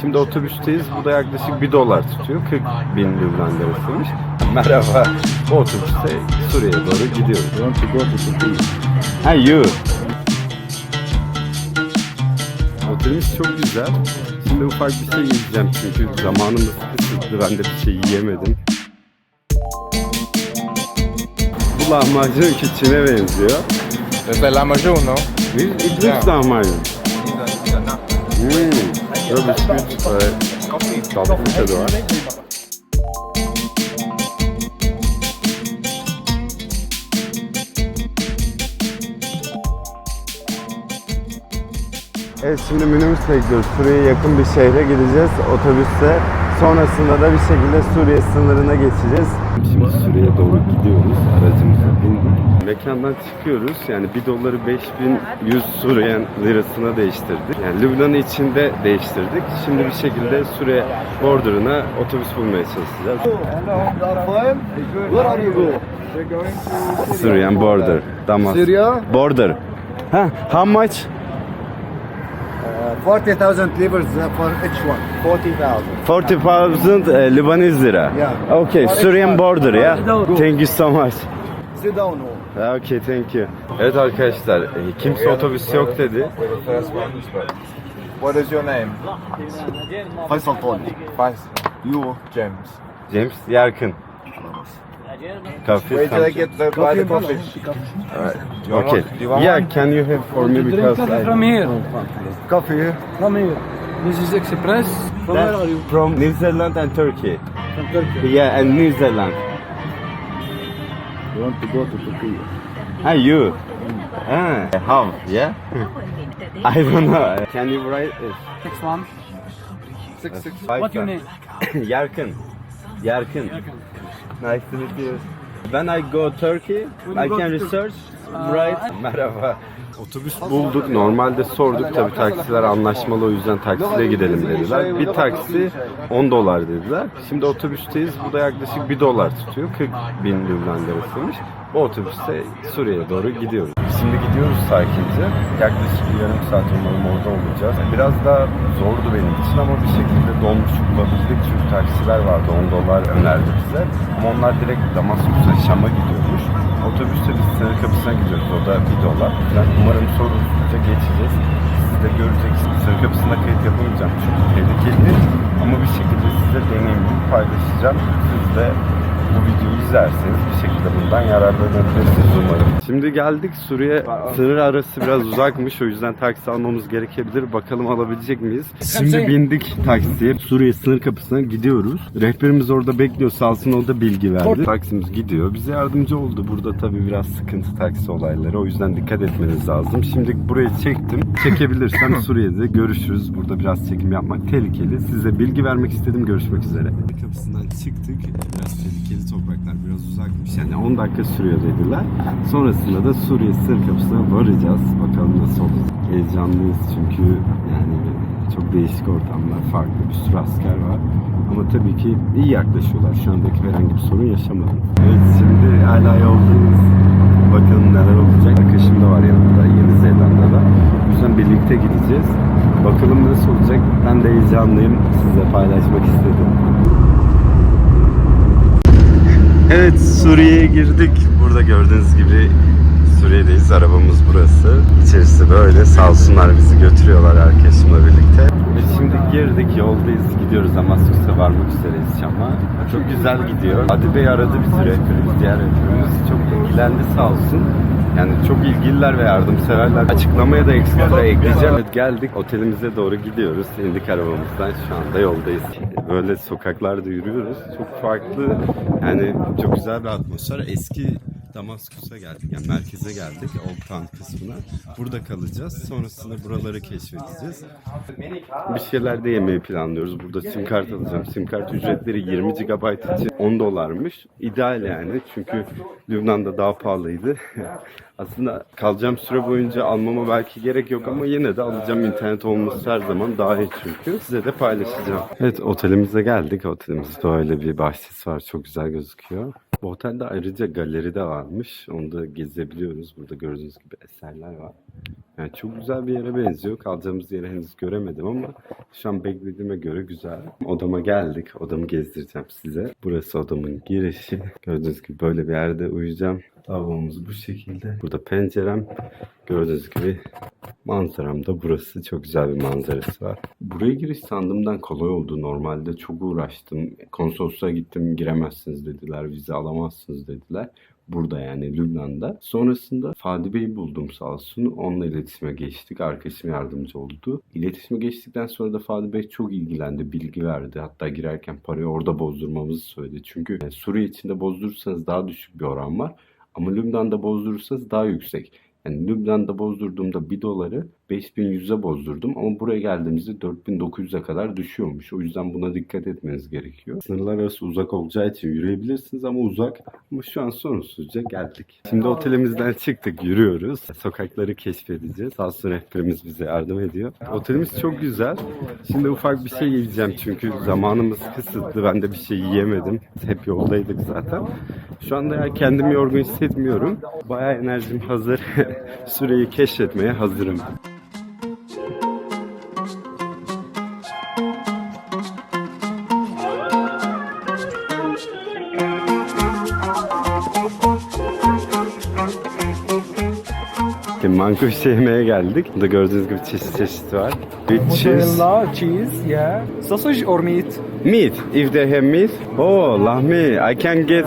Şimdi otobüsteyiz. Bu da yaklaşık 1 dolar tutuyor. 40 bin Lübnan lirasıymış. Merhaba. Bu otobüste Suriye'ye doğru gidiyoruz. You want to go to Turkey? Ha you. Otelimiz çok güzel. Şimdi ufak bir şey yiyeceğim çünkü zamanımız kısıtlı. Ben de bir şey yiyemedim. Bu lahmacun küçüğüne benziyor. Es el lahmacun, no? Bir İdris lahmacun. Hmm. Ve tatlı bir tadı var. Evet şimdi minibüs bekliyoruz. Suriye'ye yakın bir şehre gideceğiz otobüste. Sonrasında da bir şekilde Suriye sınırına geçeceğiz. Şimdi Suriye'ye doğru gidiyoruz. Aracımıza bindik. Mekandan çıkıyoruz. Yani 1 doları 5100 Suriye lirasına değiştirdik. Yani Lübnan içinde değiştirdik. Şimdi bir şekilde Suriye borderına otobüs bulmaya çalışacağız. Where are you going? Syrian border. Damas. Syria? Border. Ha, how much? Uh, 40,000 livres uh, for each one. 40,000. 40,000 uh, Lebanese lira. Yeah. Okay, Syrian border ya. Thank you so much. Sit down. oh. Okay, thank you. Evet arkadaşlar, e, kimse otobüs yok dedi. The first. What is your name? Faisal Tony. Faisal. You? James. James Yarkın. Coffee. Where did I get the, buy the coffee? You want Okay. Do you want Yeah, one? can you have for me because I... From here. Coffee. From here. This is Express. From where are you? From New Zealand and Turkey. From Turkey. Yeah, and New Zealand. You want to go to Turkey? Ah, you. Ah, how? Yeah? I don't know. Can you write it? Next one. Six, six. Five What your times. name? Yarkın. Yarkın. Nice to meet you. When I go Turkey, I can research, Uh, right? Merhaba. Otobüs bulduk. Normalde sorduk tabii taksiler anlaşmalı o yüzden taksiyle gidelim dediler. Bir taksi 10 dolar dediler. Şimdi otobüsteyiz. Bu da yaklaşık 1 dolar tutuyor. 40 bin Lübnan lirasıymış. O otobüste Suriye'ye doğru gidiyoruz. Şimdi gidiyoruz sakince. Yaklaşık bir yarım saat umarım orada olacağız. Biraz daha zordu benim için ama bir şekilde dolmuş bulabildik. Çünkü taksiler vardı 10 dolar önerdi bize. Ama onlar direkt Damaskus'a, Şam'a gidiyormuş. Otobüste biz sınır kapısına gidiyoruz. O da 1 dolar. Yani umarım sorunsuzca geçeceğiz. Siz de göreceksiniz. Sınır kapısına kayıt yapamayacağım çünkü tehlikeli. Ama bir şekilde size deneyimimi paylaşacağım. Siz de bu videoyu izlerseniz bir şekilde bundan yararlanabilirsiniz umarım. Şimdi geldik Suriye sınır arası biraz uzakmış o yüzden taksi almamız gerekebilir. Bakalım alabilecek miyiz? Şimdi bindik taksiye Suriye sınır kapısına gidiyoruz. Rehberimiz orada bekliyor sağ olsun o da bilgi verdi. Taksimiz gidiyor. Bize yardımcı oldu. Burada tabii biraz sıkıntı taksi olayları o yüzden dikkat etmeniz lazım. Şimdi burayı çektim. Çekebilirsem Suriye'de görüşürüz. Burada biraz çekim yapmak tehlikeli. Size bilgi vermek istedim. Görüşmek üzere. Kapısından çıktık. Biraz tehlikeli topraklar. Biraz uzakmış. Yani 10 dakika sürüyor dediler. Sonrasında da Suriye sınır kapısına varacağız. Bakalım nasıl olacak. Heyecanlıyız çünkü yani çok değişik ortamlar. Farklı bir sürü asker var. Ama tabii ki iyi yaklaşıyorlar. Şu andaki herhangi bir sorun yaşamadım. Evet şimdi hala yoldayız. Bakalım neler olacak. Arkadaşım da var yanımda Yeni Zelanda'da. O yüzden birlikte gideceğiz. Bakalım nasıl olacak. Ben de heyecanlıyım. Sizle paylaşmak istedim. Evet Suriye'ye girdik. Burada gördüğünüz gibi Suriye'deyiz. Arabamız burası. İçerisi böyle. Sağ olsunlar bizi götürüyorlar arkadaşımla birlikte. Girdik yoldayız. Gidiyoruz Damaskus'a varmak üzereyiz Şam'a. Çok güzel gidiyor. Adi Bey aradı bizi rehberimiz. Diğer rehberimiz çok ilgilendi sağ olsun. Yani çok ilgililer ve yardımseverler. Açıklamaya da ekstra ekleyeceğim. Evet, geldik otelimize doğru gidiyoruz. İndik arabamızdan şu anda yoldayız. Böyle sokaklarda yürüyoruz. Çok farklı yani çok güzel bir atmosfer. Eski Damaskus'a geldik yani merkeze geldik Old kısmına. Burada kalacağız. Sonrasında buraları keşfedeceğiz. Bir şeyler de yemeyi planlıyoruz. Burada sim kart alacağım. Sim kart ücretleri 20 GB için 10 dolarmış. İdeal yani çünkü Lübnan'da daha pahalıydı. Aslında kalacağım süre boyunca almama belki gerek yok ama yine de alacağım internet olması her zaman daha iyi çünkü. Size de paylaşacağım. Evet otelimize geldik. Otelimizde öyle bir bahçesi var. Çok güzel gözüküyor. Bu otelde ayrıca galeri de varmış. Onu da gezebiliyoruz. Burada gördüğünüz gibi eserler var. Yani çok güzel bir yere benziyor. Kalacağımız yeri henüz göremedim ama şu an beklediğime göre güzel. Odama geldik. Odamı gezdireceğim size. Burası odamın girişi. Gördüğünüz gibi böyle bir yerde uyuyacağım. Lavabomuz bu şekilde. Burada pencerem. Gördüğünüz gibi manzaram da burası. Çok güzel bir manzarası var. Buraya giriş sandığımdan kolay oldu. Normalde çok uğraştım. Konsolosluğa gittim giremezsiniz dediler. Vize alamazsınız dediler. Burada yani Lübnan'da. Sonrasında Fadi Bey'i buldum sağ olsun. Onunla iletişime geçtik. Arkadaşım yardımcı oldu. İletişime geçtikten sonra da Fadi Bey çok ilgilendi. Bilgi verdi. Hatta girerken parayı orada bozdurmamızı söyledi. Çünkü yani Suriye içinde bozdurursanız daha düşük bir oran var. Ama Lübnan'da bozdurursanız daha yüksek. Yani Lübnan'da bozdurduğumda 1 doları 5100'e bozdurdum ama buraya geldiğimizde 4900'e kadar düşüyormuş. O yüzden buna dikkat etmeniz gerekiyor. Sınırlar arası uzak olacağı için yürüyebilirsiniz ama uzak. Ama şu an sorunsuzca geldik. Şimdi otelimizden çıktık yürüyoruz. Sokakları keşfedeceğiz. Sağ olsun rehberimiz bize yardım ediyor. Otelimiz çok güzel. Şimdi ufak bir şey yiyeceğim çünkü zamanımız kısıtlı. Ben de bir şey yiyemedim. Hep yoldaydık zaten. Şu anda ya kendimi yorgun hissetmiyorum. Bayağı enerjim hazır. Süreyi keşfetmeye hazırım. Şimdi mankuş yemeye geldik. Burada gördüğünüz gibi çeşit çeşit var. With cheese. Mozzarella, cheese, yeah. Sausage or meat? Meat. If they have meat. Oh, lahmi. I can get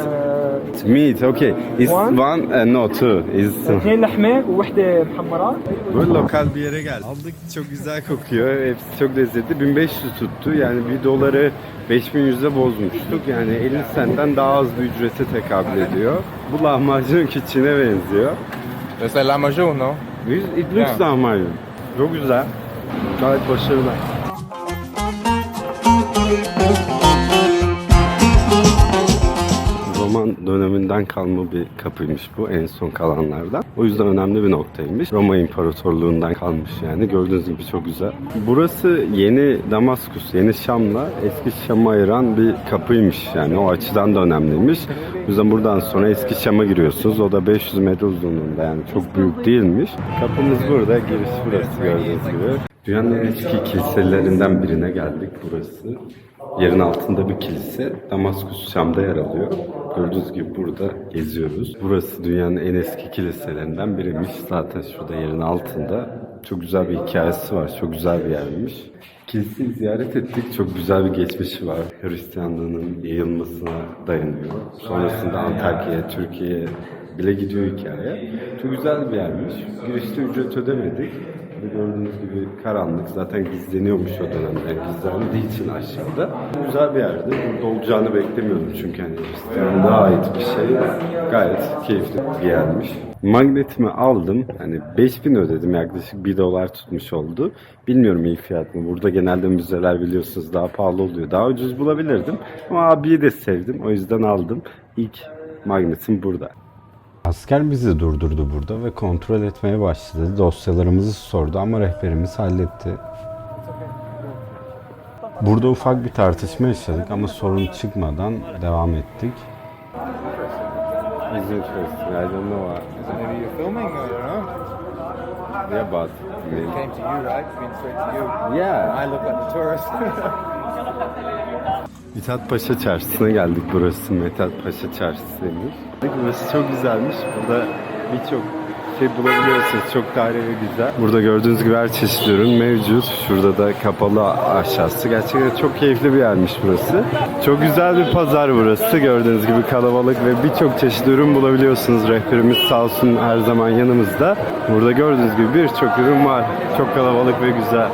Uh, meat. Okay. Is One? one, uh, no two. Is اثنين لحمة ووحدة محمرة. Böyle lokal bir yere geldik. Aldık çok güzel kokuyor. Hepsi çok lezzetli. 1500 tuttu. Yani bir doları 5100'e bozmuştuk. Yani 50 sentten daha az bir ücrete tekabül ediyor. Bu lahmacun küçüğüne benziyor. Ese es el lahmacun, no? It looks Ya. lahmacun. Çok güzel. Gayet başarılı. Döneminden kalma bir kapıymış bu en son kalanlardan. O yüzden önemli bir noktaymış. Roma İmparatorluğundan kalmış yani. Gördüğünüz gibi çok güzel. Burası yeni Damaskus, yeni Şam'la eski Şam'ı ayıran bir kapıymış. Yani o açıdan da önemliymiş. O yüzden buradan sonra eski Şam'a giriyorsunuz. O da 500 metre uzunluğunda yani çok büyük değilmiş. Kapımız burada, giriş burası gördüğünüz gibi. Dünyanın en eski kiliselerinden birine geldik burası. Yerin altında bir kilise. Damaskus Şam'da yer alıyor. Gördüğünüz gibi burada geziyoruz. Burası dünyanın en eski kiliselerinden biriymiş. Zaten şurada yerin altında. Çok güzel bir hikayesi var. Çok güzel bir yermiş. Kiliseyi ziyaret ettik. Çok güzel bir geçmişi var. Hristiyanlığının yayılmasına dayanıyor. Sonrasında Antakya'ya, Türkiye'ye bile gidiyor hikaye. Çok güzel bir yermiş. Girişte ücret ödemedik. Ve gördüğünüz gibi karanlık. Zaten gizleniyormuş o dönemde. Gizlendiği için aşağıda. Güzel bir yerdi. Burada olacağını beklemiyordum çünkü hani Hristiyanlığa ait bir şey. Gayet keyifli bir yermiş. Magnetimi aldım. Hani 5000 ödedim yaklaşık 1 dolar tutmuş oldu. Bilmiyorum iyi fiyat mı. Burada genelde müzeler biliyorsunuz daha pahalı oluyor. Daha ucuz bulabilirdim. Ama abiyi de sevdim. O yüzden aldım. İlk magnetim burada. Asker bizi durdurdu burada ve kontrol etmeye başladı. Dosyalarımızı sordu ama rehberimiz halletti. Burada ufak bir tartışma yaşadık ama sorun çıkmadan devam ettik. Is interesting. I don't know. Maybe you're filming, I don't know. Yeah, but Came to you, right? Been straight to you. yeah. I look like a tourist. Mithat Paşa Çarşısı'na geldik. Burası Mithat Paşa Çarşısı'ymış. Burası çok güzelmiş. Burada birçok şey bulabiliyorsunuz. Çok tarihi güzel. Burada gördüğünüz gibi her çeşit ürün mevcut. Şurada da kapalı aşağısı. Gerçekten çok keyifli bir yermiş burası. Çok güzel bir pazar burası. Gördüğünüz gibi kalabalık ve birçok çeşit ürün bulabiliyorsunuz. Rehberimiz sağ olsun her zaman yanımızda. Burada gördüğünüz gibi birçok ürün var. Çok kalabalık ve güzel.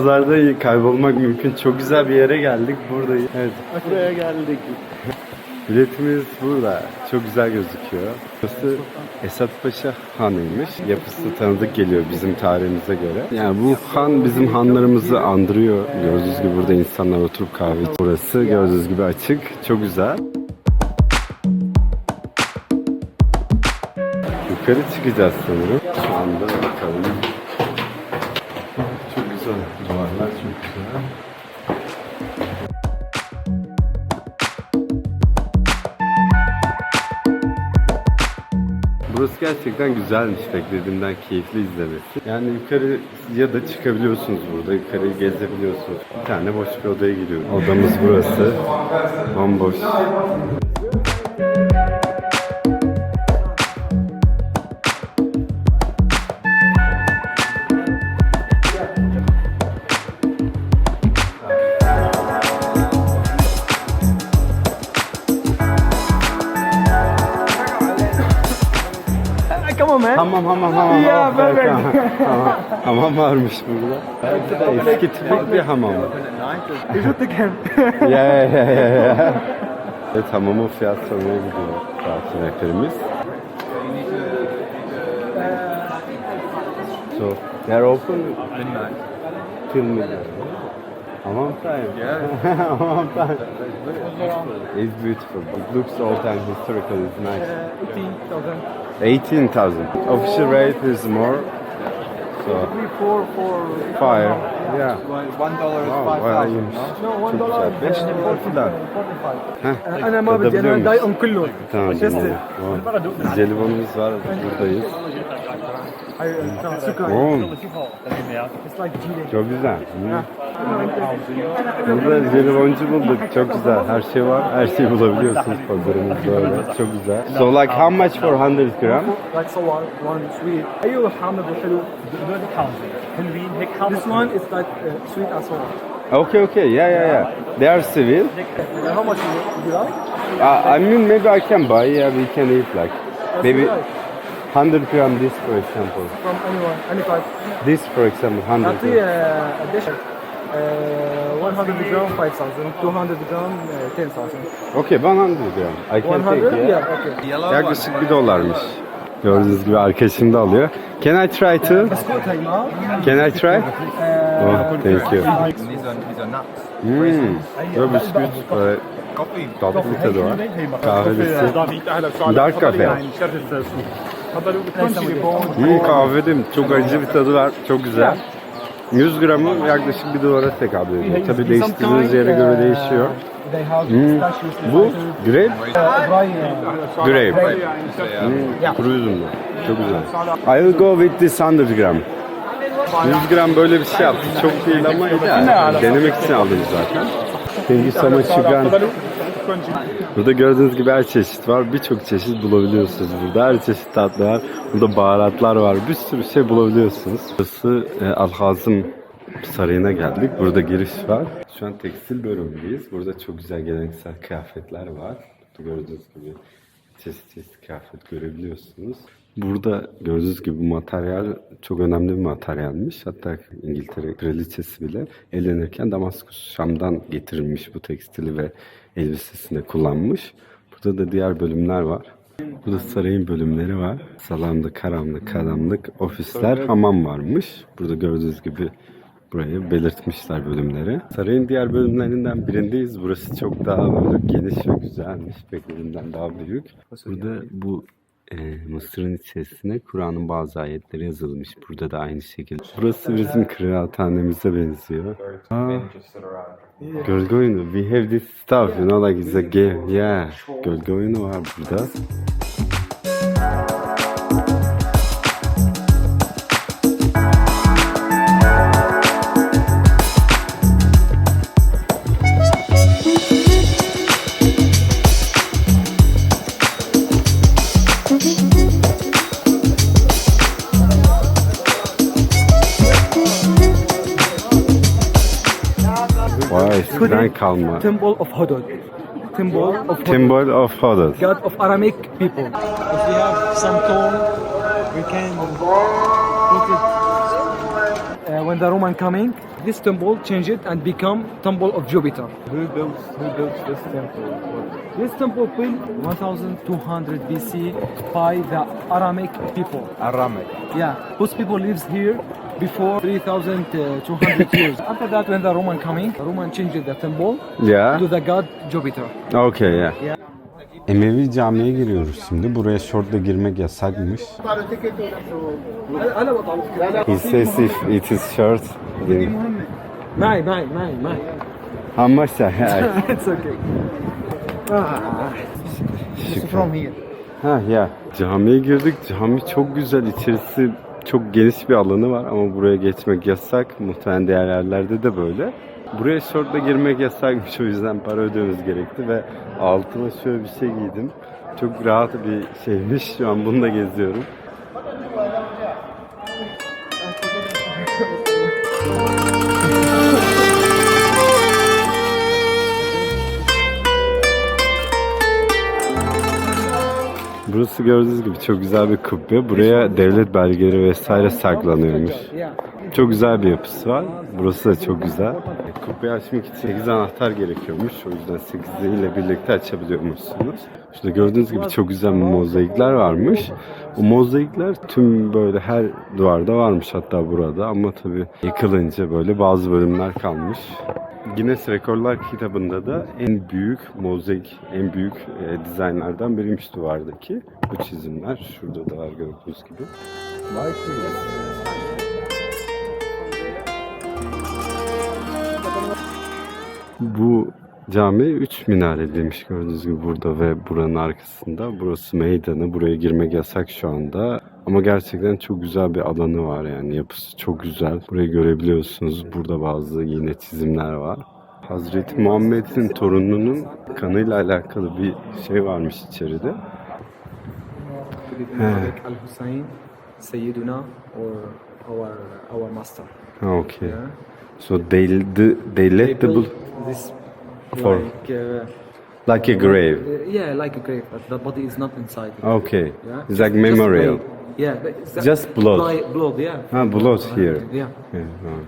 Pazarda kaybolmak mümkün. Çok güzel bir yere geldik. Buradayız. Evet. Buraya geldik. Biletimiz burada. Çok güzel gözüküyor. Burası Esat Paşa Hanı'ymış. Yapısı tanıdık geliyor bizim tarihimize göre. Yani bu han bizim hanlarımızı andırıyor. Gördüğünüz gibi burada insanlar oturup kahve içiyor. Burası gördüğünüz gibi açık. Çok güzel. yukarı çıkacağız sanırım. Şu anda bakalım. Gerçekten güzelmiş. Beklediğimden keyifli izlemesi. Yani yukarı ya da çıkabiliyorsunuz burada. Yukarıyı gezebiliyorsunuz. Bir tane boş bir odaya giriyorum. Odamız burası. Bomboş. Hamam hamam. Ya, ben- Hamam, hamam varmış burada. Eski tipik bir hamam. Shoot again. ya ya ya ya. Evet hamamın fiyat sormaya gidiyor tatil rehberimiz. So they are open till midnight. Hamam time. Yeah. hamam time. It's beautiful. It looks old and historical. It's nice. 18,000. Official rate is more. So. Four for Five. Yeah. One dollar is five thousand. No, one dollar is forty-five. Heh, Ana abi tadabiliyor yani muyuz? dayım kullu. Tamam. Kesti. Jelibonumuz var. Buradayız. Hayır. Oğlum. Çok güzel. Burada jeliboncu bulduk. Çok güzel. Her şey var. Her şeyi bulabiliyorsunuz pazarımız böyle. Çok güzel. So like how much for 100 gram? Like so one, one sweet. Ayı hamle bu şöyle. This one is like uh, sweet as well. Okay, okay, yeah, yeah, yeah. They are civil. How much do you like? Uh, I mean, maybe I can buy. Yeah, we can eat like. Maybe. 100 gram this for example. From anyone, any price. This for example, 100 Katı gram. uh, dish, uh, 100 gram 5000, 200 gram uh, 10000. Okay, 100 gram. I can 100, take yeah. yeah, okay. Yaklaşık 1 dolarmış. Gördüğünüz gibi arkadaşım da alıyor. Can I try to? Can I try? Oh, thank you. Hmm. Ve bisküvit ve tatlı tadı var. Kahvesi. Dark kafe. Hmm, kahve değil mi? Çok acı bir tadı var. Çok güzel. 100 gramı yaklaşık bir dolara tekabül ediyor. Tabii değiştirdiğiniz yere göre değişiyor. Hmm. Bu grape. Grape. Hmm, kuru üzümlü. Çok güzel. I will go with this 100 gram. 100 gram böyle bir şey yaptı. Çok değil ama ideal. Denemek için aldım zaten. Thank you so much Şükran. Burada gördüğünüz gibi her çeşit var. Birçok çeşit bulabiliyorsunuz burada. Her çeşit tatlı var. Burada baharatlar var. Bir sürü şey bulabiliyorsunuz. Burası e, Al-Hazım Sarayı'na geldik. Burada giriş var. Şu an tekstil bölümündeyiz. Burada çok güzel geleneksel kıyafetler var. Burada gördüğünüz gibi çeşit çeşit kıyafet görebiliyorsunuz. Burada gördüğünüz gibi bu materyal çok önemli bir materyalmiş. Hatta İngiltere kraliçesi bile evlenirken Damaskus Şam'dan getirilmiş bu tekstili ve elbisesinde kullanmış. Burada da diğer bölümler var. Burada sarayın bölümleri var. Salonda karanlık, karanlık ofisler, hamam varmış. Burada gördüğünüz gibi burayı belirtmişler bölümleri. Sarayın diğer bölümlerinden birindeyiz. Burası çok daha böyle geniş ve güzelmiş. Beklediğimden daha büyük. Burada bu e, Mısır'ın içerisine Kur'an'ın bazı ayetleri yazılmış. Burada da aynı şekilde. Burası bizim kıraathanemize benziyor. Aa, gölge oyunu. We have this stuff, you know, like it's a game. Yeah. Gölge oyunu var burada. Vay kalma. Temple of Hodod. Temple of Hodod. Symbol of Hodod. God of Aramaic people. If we have some tone, we can put it. Uh, when the Roman coming, this temple change it and become temple of Jupiter. Who built who built this temple? This temple built 1200 BC by the Aramaic people. Aramaic. Yeah, those people lives here before 3,200 uh, years. After that, when the Roman coming, Roman changed the temple Yeah. to the god Jupiter. Okay yeah. Yeah. Emevi camiye giriyoruz şimdi. Buraya şortla girmek yasakmış. He says if it is short. Then... My, my, my, my. How much I have? It's okay. Ah, it's from here. ha ya. Camiye girdik. Cami çok güzel. İçerisi çok geniş bir alanı var ama buraya geçmek yasak. Muhtemelen diğer yerlerde de böyle. Buraya şortla girmek yasakmış o yüzden para ödememiz gerekti ve altıma şöyle bir şey giydim. Çok rahat bir şeymiş. Şu an bununla geziyorum. Burası gördüğünüz gibi çok güzel bir kubbe. Buraya devlet belgeleri vesaire saklanıyormuş. Çok güzel bir yapısı var. Burası da çok güzel. Kubbeyi açmak için 8 anahtar gerekiyormuş. O yüzden 8'i ile birlikte açabiliyormuşsunuz. Şurada gördüğünüz gibi çok güzel mozaikler varmış. O mozaikler tüm böyle her duvarda varmış hatta burada ama tabii yıkılınca böyle bazı bölümler kalmış. Guinness Rekorlar kitabında da en büyük mozaik, en büyük e, dizaynlardan biriymiş duvardaki bu çizimler. Şurada da var gördüğünüz gibi. Bu cami 3 minareliymiş gördüğünüz gibi burada ve buranın arkasında. Burası meydanı. Buraya girmek yasak şu anda. Ama gerçekten çok güzel bir alanı var yani. Yapısı çok güzel. Burayı görebiliyorsunuz. Burada bazı yine çizimler var. Hazreti Muhammed'in torununun kanıyla alakalı bir şey varmış içeride. Al Hussein, Sayyiduna, or our our master. Okay. Yeah. So they, the, they let the built bull this For- like uh, like a grave. uh, yeah, like a grave, but the body is not inside. Okay. Yeah. It's like Just memorial. blood. Yeah, but it's Just blood. Blood, blood, yeah. Ha, blood here. Yeah. Evet, evet.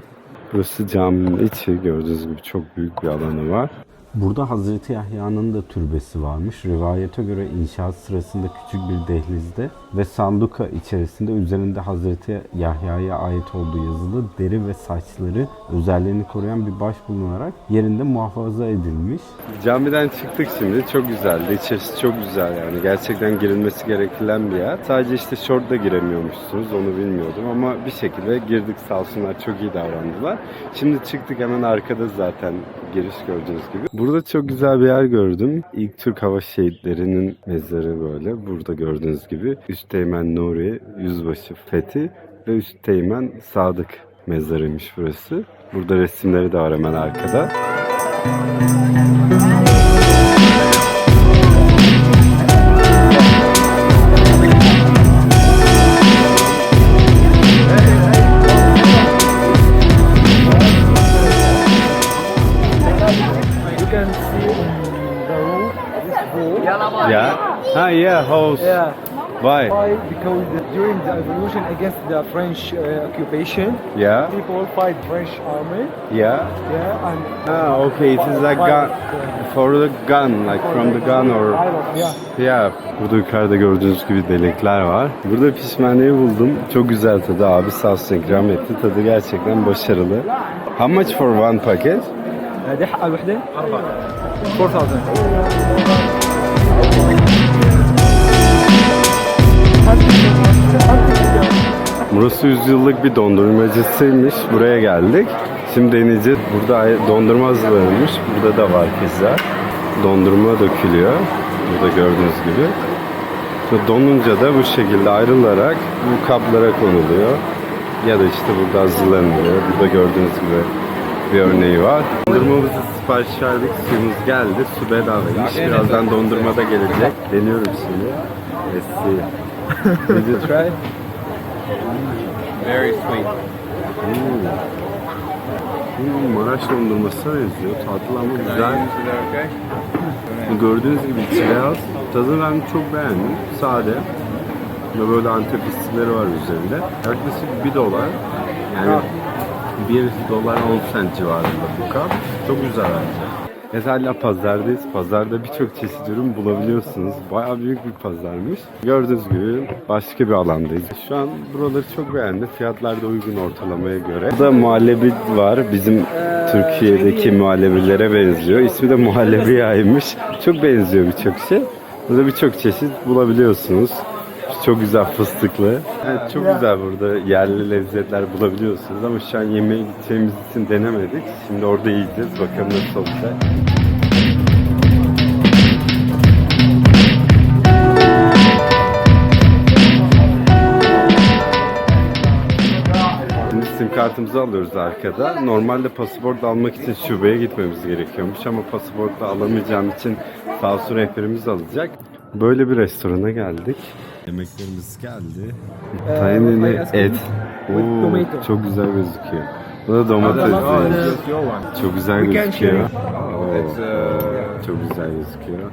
Burası caminin içi gördüğünüz gibi çok büyük bir alanı var. Burada Hazreti Yahya'nın da türbesi varmış. Rivayete göre inşaat sırasında küçük bir dehlizde ve sanduka içerisinde üzerinde Hazreti Yahya'ya ait olduğu yazılı deri ve saçları özelliğini koruyan bir baş bulunarak yerinde muhafaza edilmiş. Camiden çıktık şimdi. Çok güzeldi. İçerisi çok güzel yani. Gerçekten girilmesi gereken bir yer. Sadece işte şortla giremiyormuşsunuz. Onu bilmiyordum ama bir şekilde girdik sağ olsunlar. Çok iyi davrandılar. Şimdi çıktık hemen arkada zaten giriş gördüğünüz gibi. Burada çok güzel bir yer gördüm. İlk Türk Hava Şehitlerinin mezarı böyle. Burada gördüğünüz gibi Üsteğmen Nuri, Yüzbaşı Fethi ve Üsteğmen Sadık mezarıymış burası. Burada resimleri de var hemen arkada. You Ah, yeah, house. Yeah. Why? Why? Because during the revolution against the French uh, occupation, Yeah, people fight French army. yeah. Yeah, and Ah, okay. It is like gun for the gun, like from the gun or pilot. Yeah. Ya burada yukarıda gördüğünüz gibi delikler var. Burada pişmaniye buldum. Çok güzel tadı. Abi sağ olsun ikram etti. Tadı gerçekten başarılı. How much for one packet? هذه حقها الوحدة 4000 Burası yüzyıllık bir dondurmacısıymış. Buraya geldik. Şimdi deneyeceğiz. Burada dondurma hazırlanmış. Burada da var pizza. Dondurma dökülüyor. Burada gördüğünüz gibi. Donunca da bu şekilde ayrılarak bu kaplara konuluyor. Ya da işte burada hazırlanıyor. Burada gördüğünüz gibi bir örneği var. Dondurmamızı sipariş verdik. Suyumuz geldi. Su bedavaymış. Birazdan dondurma da gelecek. Deniyorum şimdi. See. Did you try? Very sweet. Hmm, Maraş dondurmasına benziyor. Tatlı ama güzel. Okay? Gördüğünüz gibi içi beyaz. Tadını ben çok beğendim. Sade. Ve böyle antep fıstıkları var üzerinde. Yaklaşık 1 dolar. Yani 1 dolar 10 cent civarında bu kap. Çok güzel bence. Hala pazardayız. Pazarda birçok çeşit ürün bulabiliyorsunuz. Bayağı büyük bir pazarmış. Gördüğünüz gibi başka bir alandayız. Şu an buraları çok beğendim. Fiyatlar da uygun ortalamaya göre. Burada muhallebi var. Bizim Türkiye'deki muhallebilere benziyor. İsmi de muhallebi yaymış. Çok benziyor birçok şey. Burada birçok çeşit bulabiliyorsunuz. Çok güzel fıstıklı. Evet, çok güzel burada yerli lezzetler bulabiliyorsunuz ama şu an yemeğe gideceğimiz için denemedik. Şimdi orada yiyeceğiz. Bakalım nasıl olacak. Şimdi sim kartımızı alıyoruz arkada. Normalde pasaport almak için şubeye gitmemiz gerekiyormuş ama pasaportla alamayacağım için sağ olsun rehberimiz alacak. Böyle bir restorana geldik. Yemeklerimiz geldi. Ee, et. Oo, çok güzel gözüküyor. Bu da one. Çok güzel gözüküyor. Oo, çok güzel gözüküyor.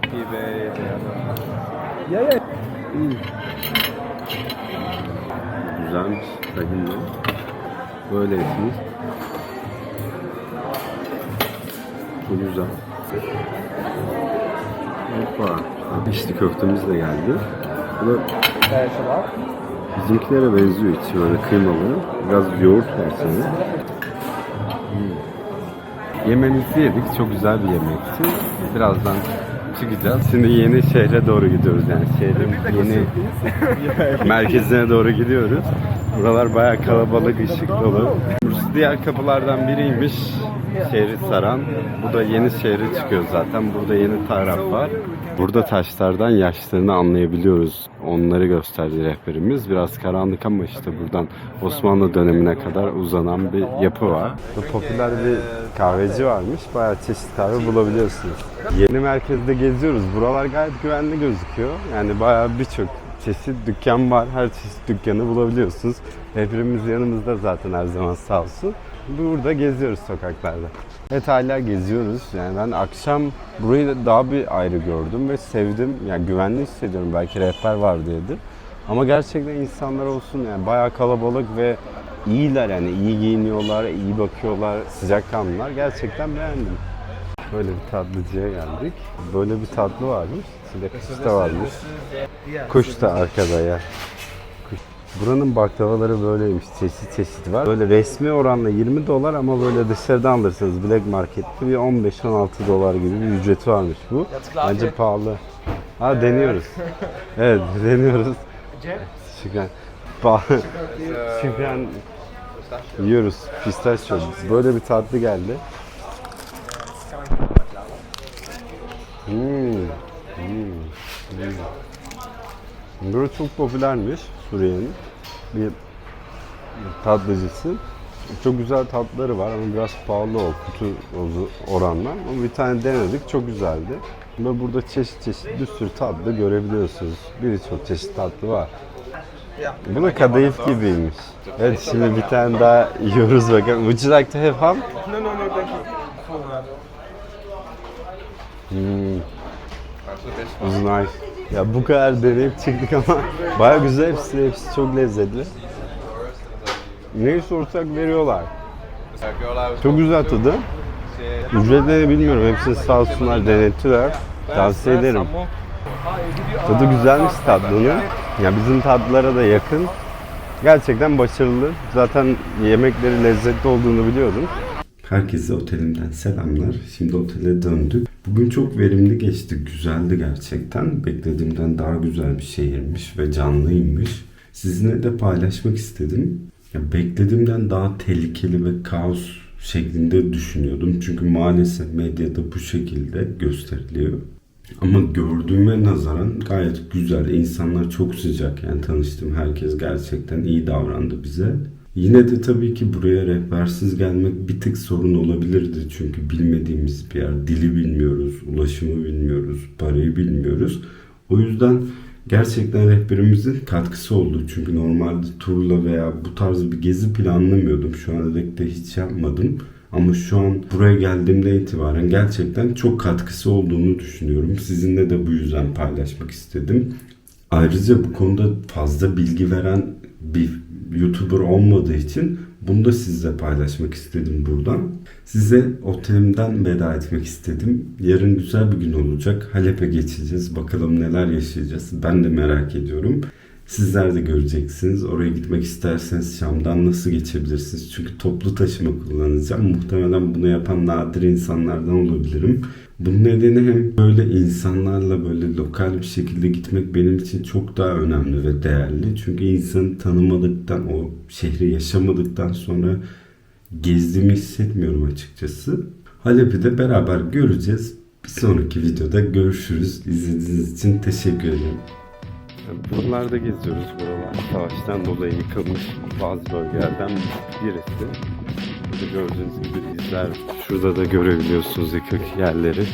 Güzelmiş. Tahinli. Böyle etmiş. Çok güzel. Hoppa. İçli köftemiz de geldi. Bu da bizimkilere benziyor içi böyle kıymalı. Biraz yoğurt sanırım. Hmm. Yemeğimizi yedik. Çok güzel bir yemekti. Birazdan çıkacağız. Şimdi yeni şehre doğru gidiyoruz yani şehrin yeni merkezine doğru gidiyoruz. Buralar bayağı kalabalık, ışık dolu. Burası diğer kapılardan biriymiş. Şehri saran. Bu da yeni şehre çıkıyor zaten. Burada yeni taraf var. Burada taşlardan yaşlarını anlayabiliyoruz. Onları gösterdi rehberimiz. Biraz karanlık ama işte buradan Osmanlı dönemine kadar uzanan bir yapı var. Burada popüler bir kahveci varmış. Bayağı çeşit kahve bulabiliyorsunuz. Yeni merkezde geziyoruz. Buralar gayet güvenli gözüküyor. Yani bayağı birçok çeşit dükkan var. Her çeşit dükkanı bulabiliyorsunuz. Rehberimiz yanımızda zaten her zaman sağ olsun. Burada geziyoruz sokaklarda. Evet hala geziyoruz. Yani ben akşam burayı da daha bir ayrı gördüm ve sevdim. Yani güvenli hissediyorum. Belki rehber var diyedir. Ama gerçekten insanlar olsun yani bayağı kalabalık ve iyiler yani iyi giyiniyorlar, iyi bakıyorlar, sıcakkanlılar. Gerçekten beğendim. Böyle bir tatlıcıya geldik. Böyle bir tatlı varmış. İçinde kuş da varmış. Kuş da arkada ya. Buranın baklavaları böyleymiş. Çeşit çeşit var. Böyle resmi oranla 20 dolar ama böyle dışarıdan alırsanız Black Market'te bir 15-16 dolar gibi bir ücreti varmış bu. Bence pahalı. Ha deniyoruz. Evet deniyoruz. Şükran. Pahalı. Şükran. Yiyoruz. Pistachio. Böyle bir tatlı geldi. Hmm. Hmm. Hmm. Böyle çok popülermiş Suriye'nin bir tatlıcısı. Çok güzel tatlıları var ama biraz pahalı o kutu oranla. Ama bir tane denedik çok güzeldi. Ve burada çeşit çeşit bir sürü tatlı görebiliyorsunuz. Birçok çeşit tatlı var. Bu da kadayıf gibiymiş. Evet şimdi bir tane daha yiyoruz bakalım. Would you like to have ham? No, no, no, thank you. Hmm. Was nice. Ya bu kadar deneyip çıktık ama baya güzel hepsi, hepsi çok lezzetli. Neyi sorsak veriyorlar. Çok güzel tadı. Ücretlerini bilmiyorum. Hepsini sağ olsunlar denettiler. Tavsiye ederim. Tadı güzelmiş tatlının. Ya bizim tatlılara da yakın. Gerçekten başarılı. Zaten yemekleri lezzetli olduğunu biliyordum. Herkese otelimden selamlar. Şimdi otele döndük. Bugün çok verimli geçti. Güzeldi gerçekten. Beklediğimden daha güzel bir şehirmiş ve canlıymış. Sizinle de paylaşmak istedim. Ya beklediğimden daha tehlikeli ve kaos şeklinde düşünüyordum. Çünkü maalesef medyada bu şekilde gösteriliyor. Ama gördüğüme nazaran gayet güzel. İnsanlar çok sıcak. Yani tanıştığım herkes gerçekten iyi davrandı bize. Yine de tabii ki buraya rehbersiz gelmek bir tık sorun olabilirdi. Çünkü bilmediğimiz bir yer. Dili bilmiyoruz, ulaşımı bilmiyoruz, parayı bilmiyoruz. O yüzden gerçekten rehberimizin katkısı oldu. Çünkü normalde turla veya bu tarz bir gezi planlamıyordum. Şu ana dek de hiç yapmadım. Ama şu an buraya geldiğimde itibaren gerçekten çok katkısı olduğunu düşünüyorum. Sizinle de bu yüzden paylaşmak istedim. Ayrıca bu konuda fazla bilgi veren bir YouTuber olmadığı için bunu da sizle paylaşmak istedim buradan. Size otelimden veda etmek istedim. Yarın güzel bir gün olacak. Halep'e geçeceğiz. Bakalım neler yaşayacağız. Ben de merak ediyorum. Sizler de göreceksiniz. Oraya gitmek isterseniz Şam'dan nasıl geçebilirsiniz? Çünkü toplu taşıma kullanacağım. Muhtemelen bunu yapan nadir insanlardan olabilirim. Bunun nedeni hem böyle insanlarla böyle lokal bir şekilde gitmek benim için çok daha önemli ve değerli. Çünkü insanı tanımadıktan, o şehri yaşamadıktan sonra gezdiğimi hissetmiyorum açıkçası. Halep'i de beraber göreceğiz. Bir sonraki videoda görüşürüz. İzlediğiniz için teşekkür ederim. Buralarda geziyoruz. Buralar savaştan dolayı yıkılmış bazı bölgelerden birisi. Gördüğünüz gibi izler. Şurada da görebiliyorsunuz yıkık yerleri.